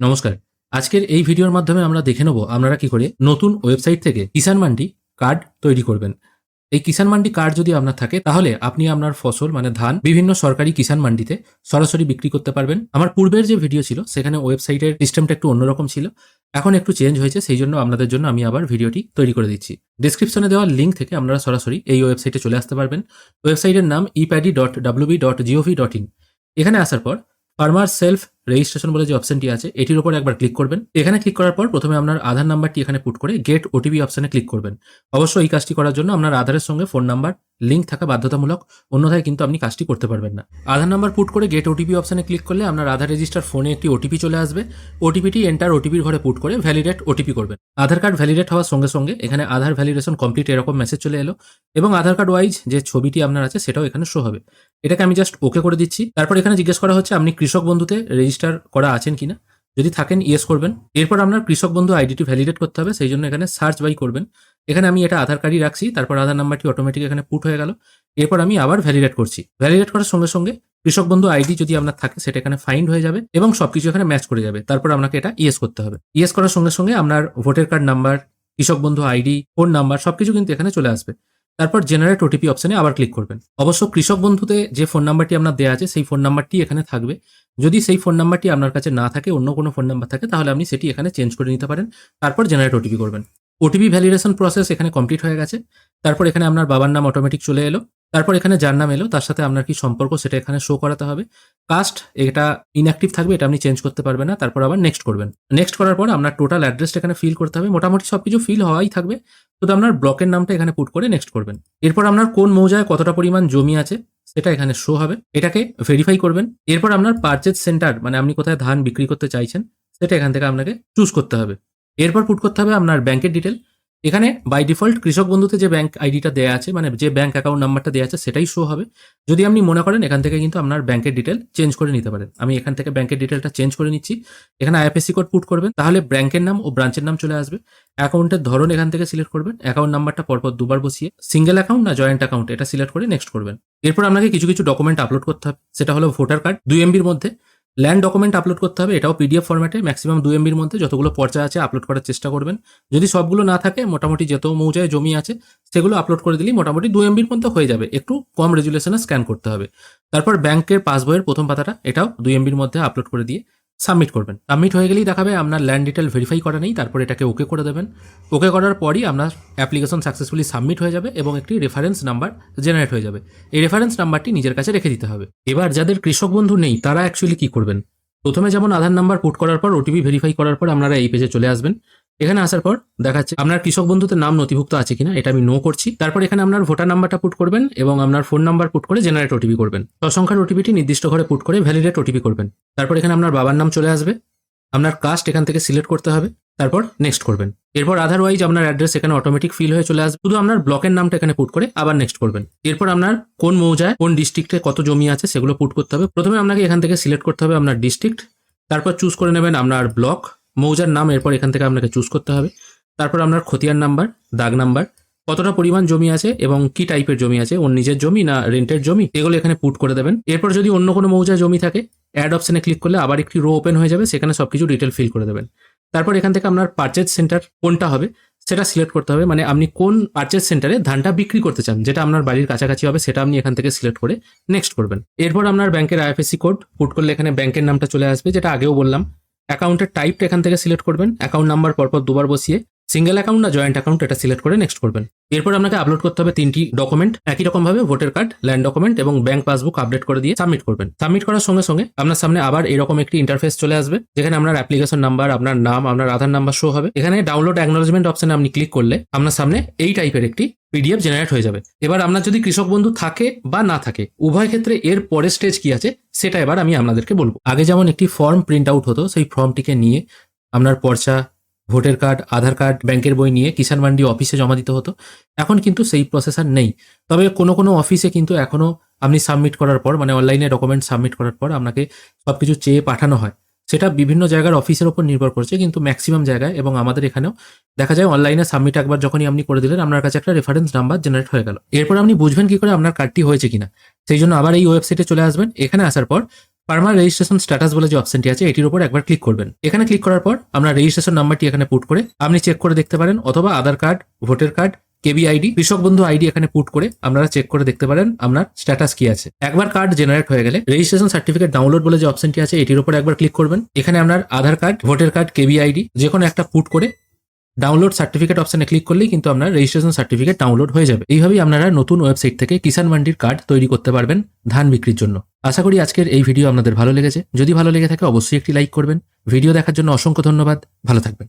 নমস্কার। আজকের এই ভিডিওর মাধ্যমে আমরা দেখে নেব আপনারা কি করে নতুন ওয়েবসাইট থেকে কিষান মান্ডি কার্ড তৈরি করবেন। এই কিষান মান্ডি কার্ড যদি আপনার থাকে, তাহলে আপনি আপনার ফসল মানে ধান বিভিন্ন সরকারি কিষান মান্ডিতে সরাসরি বিক্রি করতে পারবেন। আমার পূর্বের যে ভিডিও ছিল, সেখানে ওয়েবসাইটের সিস্টেমটা একটু অন্যরকম ছিল। এখন একটু চেঞ্জ হয়েছে, সেই জন্য আপনাদের জন্য আমি আবার ভিডিওটি তৈরি করে দিচ্ছি। ডিসক্রিপশনে দেওয়া লিঙ্ক থেকে আপনারা সরাসরি এই ওয়েবসাইটে চলে আসতে পারবেন। ওয়েবসাইটের নাম epaddy dot WB dot GOV dot in এখানে আসার পর ফার্মার সেলফ রেজিস্ট্রেশন বলে যে অপশনটি আছে, এটির উপর একবার ক্লিক করবেন। এখানে ক্লিক করার পর প্রথমে আপনার আধার নাম্বারটি এখানে পুট করে গেট ওটিপি অপশনে ক্লিক করবেন। অবশ্যই এই কাজটি করার জন্য আপনার আধারের সঙ্গে ফোন নাম্বার, লিঙ্ক থাকা বাধ্যতামূলক, অন্যথায় কিন্তু আপনি কাজটি করতে পারবেন না। আধার নাম্বার পুট করে গেট ওটিপি অপশনে ক্লিক করলে আপনার আধার রেজিস্টার ফোনে একটি ওটিপি চলে আসবে। ওটিপিটি এন্টার ওটিপির ঘরে পুট করে ভ্যালিডেট ওটিপি করবেন। আধার কার্ড ভ্যালিডেট হওয়ার সঙ্গে সঙ্গে এখানে আধার ভ্যালিডেশন কমপ্লিট এরকম মেসেজ চলে এলো এবং আধার কার্ড ওয়াইজ যে ছবিটি আপনার আছে সেটাও এখানে শো হবে। এটাকে আমি জাস্ট ওকে করে দিচ্ছি। তারপর এখানে জিজ্ঞেস করা হচ্ছে, আপনি কৃষক বন্ধুতে রেজিস্টার করা আছেন কিনা, যদি থাকেন ইয়েস করবেন। এরপর আপনার কৃষক বন্ধু আইডিটি ভ্যালিডেট করতে হবে, সেই জন্য এখানে সার্চ বাই করবেন। এখানে আমি এটা আধার কার্ডই রাখছি, তারপর আধার নাম্বারটি অটোমেটিক এখানে পুট হয়ে গেল। এরপর আমি আবার ভ্যালিডেট করছি। ভ্যালিডেট করার সঙ্গে সঙ্গে কৃষক বন্ধু আইডি যদি আপনার থাকে, সেটা এখানে ফাইন্ড হয়ে যাবে এবং সবকিছু এখানে ম্যাচ করে যাবে। তারপর আপনাকে এটা ইয়েস করতে হবে। ইয়েস করার সঙ্গে সঙ্গে আপনার ভোটার কার্ড নাম্বার কৃষক বন্ধু আইডি ফোন নাম্বার সবকিছু কিন্তু এখানে চলে আসবে। তারপর জেনারেট ওটিপি অপশনে আবার ক্লিক করবেন। অবশ্য কৃষক বন্ধুতে যে ফোন নাম্বারটি আপনার দেওয়া আছে, সেই ফোন নাম্বারটি এখানে থাকবে। যদি সেই ফোন নাম্বারটি আপনার কাছে না থাকে, অন্য কোনো ফোন নাম্বার থাকে, তাহলে আপনি সেটি এখানে চেঞ্জ করে নিতে পারেন। তারপর জেনারেট ওটিপি করবেন। ওটিপি ভ্যালিডেশন প্রসেস এখানে কমপ্লিট হয়ে গেছে। তারপর এখানে আপনার বাবার নাম অটোমেটিক চলে এলো। তারপর এখানে যার নাম এলো, তার সাথে আপনার কি সম্পর্ক সেটা এখানে শো করাতে হবে। কাস্ট এটা ইনঅ্যাক্টিভ থাকবে, এটা আপনি চেঞ্জ করতে পারবেন না, তারপর আবার নেক্সট করবেন। নেক্সট করার পর আপনার টোটাল অ্যাড্রেসটা এখানে ফিল করতে হবে, মোটামুটি সব কিছু ফিল হওয়াই থাকবে। শুধু আপনার ব্লকের নামটা এখানে পুট করে নেক্সট করবেন। এরপর আপনার কোন মৌজায় কতটা পরিমাণ জমি আছে, সেটা এখানে শো হবে। এটাকে ভেরিফাই করবেন। এরপর আপনার পারচেজ সেন্টার মানে আপনি কোথায় ধান বিক্রি করতে চাইছেন, সেটা এখান থেকে আপনাকে চুজ করতে হবে। এরপর পুট করতে হবে আপনার ব্যাংকের ডিটেল এখানে বাই ডিফল্ট কৃষক বন্ধুতে যে ব্যাংক আইডিটা দেওয়া আছে মানে যে ব্যাংক অ্যাকাউন্ট নাম্বারটা দেওয়া আছে, সেটাই শো হবে। যদি আপনি মনে করেন, এখান থেকে কিন্তু আপনার ব্যাংকের ডিটেল চেঞ্জ করে নিতে পারেন। আমি এখান থেকে ব্যাংকের ডিটেলটা চেঞ্জ করে নিচ্ছি। এখানে আইএফএসসি কোড পুট করবেন, তাহলে ব্যাংকের নাম ও ব্রাঞ্চের নাম চলে আসবে। অ্যাকাউন্টের ধরন এখান থেকে সিলেক্ট করবেন অ্যাকাউন্ট নাম্বারটা পরপর দুবার বসিয়ে সিঙ্গেল অ্যাকাউন্ট না জয়েন্ট অ্যাকাউন্ট এটা সিলেক্ট করে নেক্সট করবেন। এরপর আপনাকে কিছু কিছু ডকুমেন্ট আপলোড করতে হবে, সেটা হলো ভোটার কার্ড দুই এমবির মধ্যে ল্যান্ড ডকুমেন্ট আপলোড করতে হবে, এটাও পিডিএফ ফর্ম্যাটে ম্যাক্সিমাম দু এমবির মধ্যে যতগুলো পর্চা আছে আপলোড করার চেষ্টা করবেন। যদি সবগুলো না থাকে, মোটামুটি যত মৌজায় জমি আছে, সেগুলো আপলোড করে দিলেই মোটামুটি দু এমবির মধ্যে হয়ে যাবে। একটু কম রেজুলেশনে স্ক্যান করতে হবে। তারপর ব্যাংকের পাসবইয়ের প্রথম পাতাটা, এটাও দুই এমবির মধ্যে আপলোড করে দিয়ে সাবমিট করবেন। সাবমিট হয়ে গেলেই দেখাবে আপনার ল্যান্ড ডিটেল ভেরিফাই করা নেই, তারপর এটাকে ওকে করে দেবেন। ওকে করার পরই আপনার অ্যাপ্লিকেশন সাকসেসফুলি সাবমিট হয়ে যাবে এবং একটি রেফারেন্স নাম্বার জেনারেট হয়ে যাবে। এই রেফারেন্স নাম্বারটি নিজের কাছে রেখে দিতে হবে। এবার যাদের কৃষক বন্ধু নেই, তারা অ্যাকচুয়ালি কী করবেন? প্রথমে যেমন আধার নাম্বার পুট করার পর ওটিপি ভেরিফাই করার পর আপনারা এই পেজে চলে আসবেন। এখানে আসার পর দেখাচ্ছে, আপনার কৃষক বন্ধুতে নাম নথিভুক্ত আছে কিনা, এটা আমি নো করছি। তারপর এখানে আপনার ভোটার নাম্বারটা পুট করবেন এবং আপনার ফোন নাম্বার পুট করে জেনারেট ওটিপি করবেন। সংখ্যার ওটিপিটি নির্দিষ্ট ঘরে পুট করে ভ্যালিডেট ওটিপি করবেন। তারপর এখানে আপনার বাবার নাম চলে আসবে। আপনার কাস্ট এখান থেকে সিলেক্ট করতে হবে। তারপর নেক্সট করবেন। এরপর আদারওয়াইজ আপনার অ্যাড্রেস এখানে অটোমেটিক ফিল হয়ে চলে আসবে। শুধু আপনার ব্লকের নামটা এখানে পুট করে আবার নেক্সট করবেন। এরপর আপনার কোন মৌজায়, কোন ডিস্ট্রিক্টে কত জমি আছে সেগুলো পুট করতে হবে। প্রথমে আপনাকে এখান থেকে সিলেক্ট করতে হবে আপনার ডিস্ট্রিক্ট তারপর চুজ করে নেবেন আপনার ব্লক মৌজার নাম, এরপর এখান থেকে আপনাকে চুজ করতে হবে। তারপর আপনার খতিয়ান নাম্বার দাগ নাম্বার কতটা পরিমাণ জমি আছে এবং কি টাইপের জমি আছে, ওর নিজের জমি না রেন্টের জমি, এগুলো এখানে পুট করে দেবেন। এরপর যদি অন্য কোনো মৌজায় জমি থাকে অ্যাড অপশনে ক্লিক করলে আবার একটি রো ওপেন হয়ে যাবে, সেখানে সবকিছু ডিটেল ফিল করে দেবেন। তারপর এখান থেকে আপনার পারচেজ সেন্টার কোনটা হবে, সেটা সিলেক্ট করতে হবে। মানে আপনি কোন পারচেজ সেন্টারে ধানটা বিক্রি করতে চান, যেটা আপনার বাড়ির কাছাকাছি হবে, সেটা আপনি এখান থেকে সিলেক্ট করে নেক্সট করবেন। এরপর আপনার ব্যাংকের আইএফএসসি কোড পুট করলে এখানে ব্যাংকের নামটা চলে আসবে, যেটা আগেও বললাম। অ্যাকাউন্টের টাইপটা এখান থেকে সিলেক্ট করবেন, অ্যাকাউন্ট নাম্বার পরপর দুবার বসিয়ে সিঙ্গেল অ্যাকাউন্ট না জয়েন্ট অ্যাকাউন্ট এটা সিলেক্ট করে নেক্সট করবেন। এরপর আপনাকে আপলোড করতে হবে তিনটি ডকুমেন্ট একই রকম ভাবে ভোটার কার্ড ল্যান্ড ডকুমেন্ট এবং ব্যাংক পাসবুক আপডেট করে দিয়ে সাবমিট করবেন। সাবমিট করার সঙ্গে সঙ্গে আপনার সামনে আবার এরকম একটি ইন্টারফেস চলে আসবে, যেখানে আপনার অ্যাপ্লিকেশন নাম্বার আপনার নাম, আপনার আধার নাম্বার শো হবে। এখানে ডাউনলোড অ্যাকনোলজমেন্ট অপশনে আপনি ক্লিক করলে আপনার সামনে এই টাইপের একটি পিডিএফ জেনারেট হয়ে যাবে। এবার আপনার যদি কৃষক বন্ধু থাকে বা না থাকে, উভয় ক্ষেত্রে এর পরের স্টেজ কি আছে, সেটা এবার আমি আপনাদেরকে বলব। আগে যেমন একটি ফর্ম প্রিন্ট আউট হতো, সেই ফর্মটিকে নিয়ে আপনার পর্চা, ভোটার কার্ড আধার কার্ড ব্যাংকের বই নিয়ে কিষাণ মান্ডি অফিসে জমা দিতে হতো। এখন কিন্তু সেই প্রসেস আর নেই। তবে কোনো কোনো অফিসে কিন্তু এখনও আপনি সাবমিট করার পর মানে অনলাইনে ডকুমেন্ট সাবমিট করার পর আপনাকে সব কিছু চেয়ে পাঠানো হয়। সেটা বিভিন্ন জায়গার অফিসের ওপর নির্ভর করছে, কিন্তু ম্যাক্সিমাম জায়গায় এবং আমাদের এখানেও। দেখা যায় অনলাইনে সাবমিট একবার যখনই আপনি করে দিলেন, আপনার কাছে একটা রেফারেন্স নাম্বার জেনারেট হয়ে গেল। এরপর আপনি বুঝবেন কি করে আপনার কার্ডটি হয়েছে কিনা। সেই জন্য আবার এই ওয়েবসাইটে চলে আসবেন। এখানে আসার পর ফার্মার রেজিস্ট্রেশন স্ট্যাটাস বলে যে অপশনটি আছে, এটির উপর একবার ক্লিক করবেন। এখানে ক্লিক করার পর আমরা রেজিস্ট্রেশন নাম্বারটি এখানে পুট করে আপনি চেক করে দেখতে পারেন, অথবা Aadhaar card voter card KB ID Krishak Bandhu ID এখানে পুট করে আপনারা চেক করে দেখতে পারেন আপনার স্ট্যাটাস কি আছে। একবার কার্ড জেনারেট হয়ে গেলে রেজিস্ট্রেশন সার্টিফিকেট ডাউনলোড বলে যে অপশনটি আছে, এটির উপর একবার ক্লিক করবেন। এখানে আপনার Aadhaar card voter card KB ID যে কোনো একটা পুট করে ডাউনলোড সার্টিফিকেট অপশনে ক্লিক করলেই কিন্তু আপনার রেজিস্ট্রেশন সার্টিফিকেট ডাউনলোড হয়ে যাবে। এইভাবেই আপনারা নতুন ওয়েবসাইট থেকে কিষান মান্ডির কার্ড তৈরি করতে পারবেন ধান বিক্রির জন্য। আশা করি আজকের এই ভিডিও আপনাদের ভালো লেগেছে। যদি ভালো লেগে থাকে অবশ্যই একটি লাইক করবেন। ভিডিও দেখার জন্য অসংখ্য ধন্যবাদ। ভালো থাকবেন।